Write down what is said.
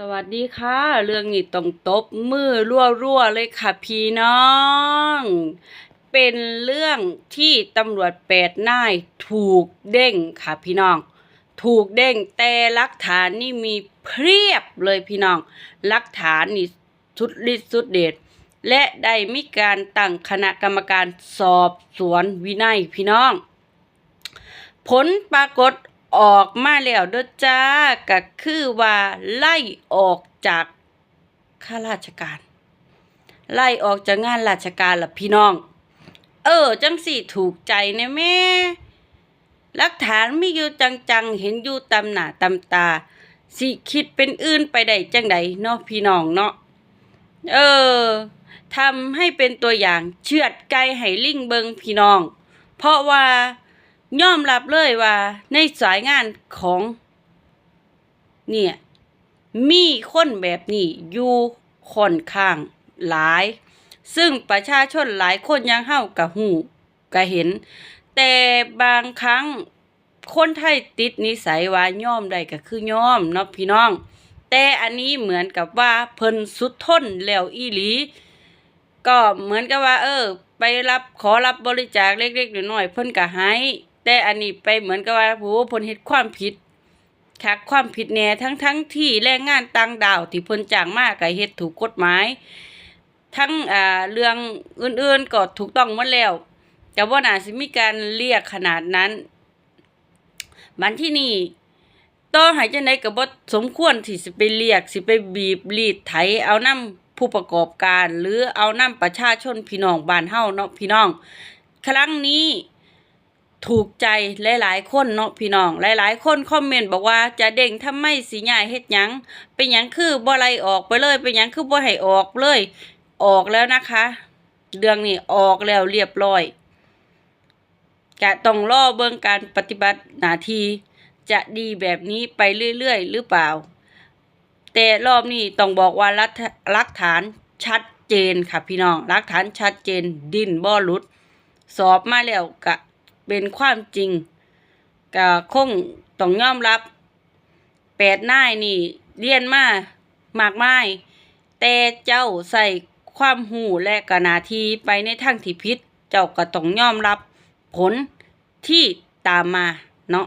สวัสดีค่ะ เรื่องนี้ต้องตบมือรั่วๆเลยค่ะพี่น้อง เป็นเรื่องที่ตำรวจแปดนายถูกเด้งค่ะพี่น้อง ถูกเด้งแต่หลักฐานนี่มีเพียบเลยพี่น้องหลักฐานนี่สุดฤทธิ์สุดเดชและได้มีการตั้งคณะกรรมการสอบสวนวินัยพี่น้อง ผลปรากฏ ออกมาแล้วเด้อจ้าก็คือว่าไล่ออกจากข้าราชการ ไล่ออกจากงานราชการล่ะพี่น้อง เออ จังสี่ถูกใจแน่แม่หลักฐานมีอยู่จังๆ เห็นอยู่ตำหน้าตำตา สิคิดเป็นอื่นไปได้จังใดเนาะพี่น้องเนาะเออทำให้เป็นตัวอย่างเชือดไก่ให้ลิงเบิงพี่น้อง เพราะว่า ยอมรับเลยว่า ในสายงานของ เนี่ย มีคนแบบนี้อยู่ค่อนข้างหลาย ซึ่งประชาชนหลายคนยังเฮากะหูกะเห็น แต่บางครั้งคนไทยติดนิสัยว่าย่อมได้ก็คือย่อมเนาะพี่น้อง แต่อันนี้เหมือนกับว่าเพิ่นสุดทนแล้วอีหลี ก็เหมือนกับว่า เออ ไปรับขอรับบริจาคเล็กๆหน้อยๆเพิ่นก็ให้ แต่อันนี้ไปเหมือนกับว่าโหเพิ่นเฮ็ดความผิดคักความผิดแหน่ทั้งทั้งๆที่แรงงานต่างดาวที่เพิ่นจ้างมาก็เฮ็ดถูกกฎหมาย ทั้งอ่าเรื่องอื่นๆก็ถูกต้องหมดแล้วแต่ว่าน่าสิมีการเรียกขนาดนั้นบันที่นี่ต่อใหายจังไดก็บ่สมควรที่สิไปเรียกสิไปบีบรีดไถเอานํผู้ประกอบการ หรือเอานํประชาชนพี่น้องบ้านเฮาเนาะพี่น้อง ครั้งนี้ ถูกใจหลายๆ คนเนาะพี่น้อง หลาย ๆ คนคอมเมนต์บอกว่าจะเด้งทำไมสิย้ายเฮ็ดหยังเป็นหยังคือบ่ไล่ออกไปเลยเป็นหยังคือบ่ให้ออกเลย ออกแล้วนะคะเรื่องนี้ออกแล้วเรียบร้อยจะต้องรอเบิ่งการปฏิบัติหน้าที่จะดีแบบนี้ไปเรื่อย ๆ หรือเปล่า แต่รอบนี้ต้องบอกว่ารัฐหลักฐานชัดเจนค่ะพี่น้องหลักฐานชัดเจนดิ้นบ่หลุด สอบมาแล้วก็ เป็นความจริงก็คงต้องยอมรับแปดนายนี่เรียนมามากมาย แต่เจ้าใส่ความหูและกนาทีไปในทางที่พิษ เจ้าก็ต้องยอมรับผลที่ตามมาเนาะ